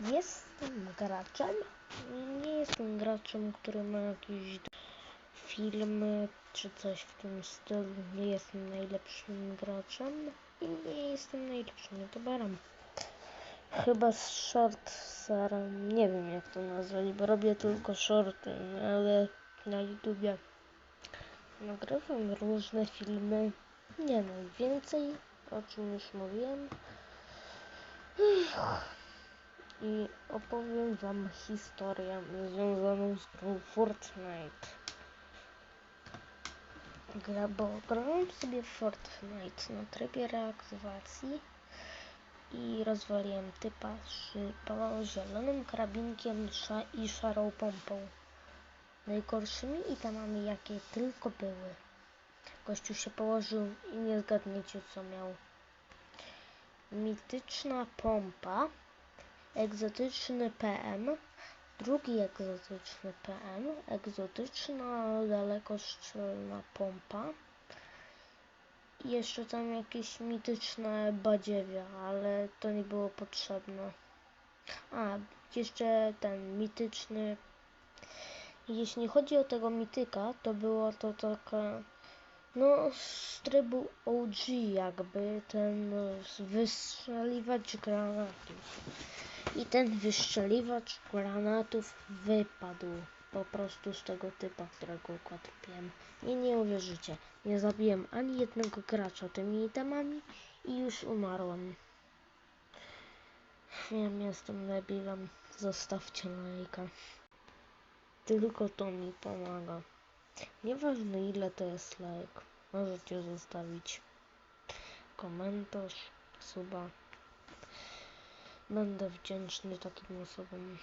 Jestem graczem. Nie jestem graczem, który ma jakieś filmy czy coś w tym stylu. Nie jestem najlepszym graczem i nie jestem najlepszym youtuberem. Chyba z short serem, nie wiem jak to nazwać, bo robię tylko shorty, ale na YouTubie nagrywam różne filmy, nie najwięcej, o czym już mówiłem. I opowiem wam historię związaną z grą Fortnite. Gra, bo grałem sobie Fortnite na trybie reaktywacji i rozwaliłem typa z zielonym karabinkiem i szarą pompą. Najgorszymi itemami jakie tylko były. Gościu się położył i nie zgadniecie co miał. Mityczna pompa, egzotyczny PM, drugi egzotyczny PM, egzotyczna dalekostrzelna pompa i jeszcze tam jakieś mityczne badziewia, ale to nie było potrzebne. A, jeszcze ten mityczny. Jeśli chodzi o tego mityka, to było to taka. No, z trybu OG, jakby ten wystrzeliwacz granatów. I ten wystrzeliwacz granatów wypadł po prostu z tego typa, którego układłem. I nie uwierzycie, nie zabiłem ani jednego gracza tymi itemami i już umarłem. Wiem, jestem debilem. Zostawcie lajka. Tylko to mi pomaga. Nieważne ile to jest lajk. Możecie zostawić komentarz, suba. Będę wdzięczny takim osobom.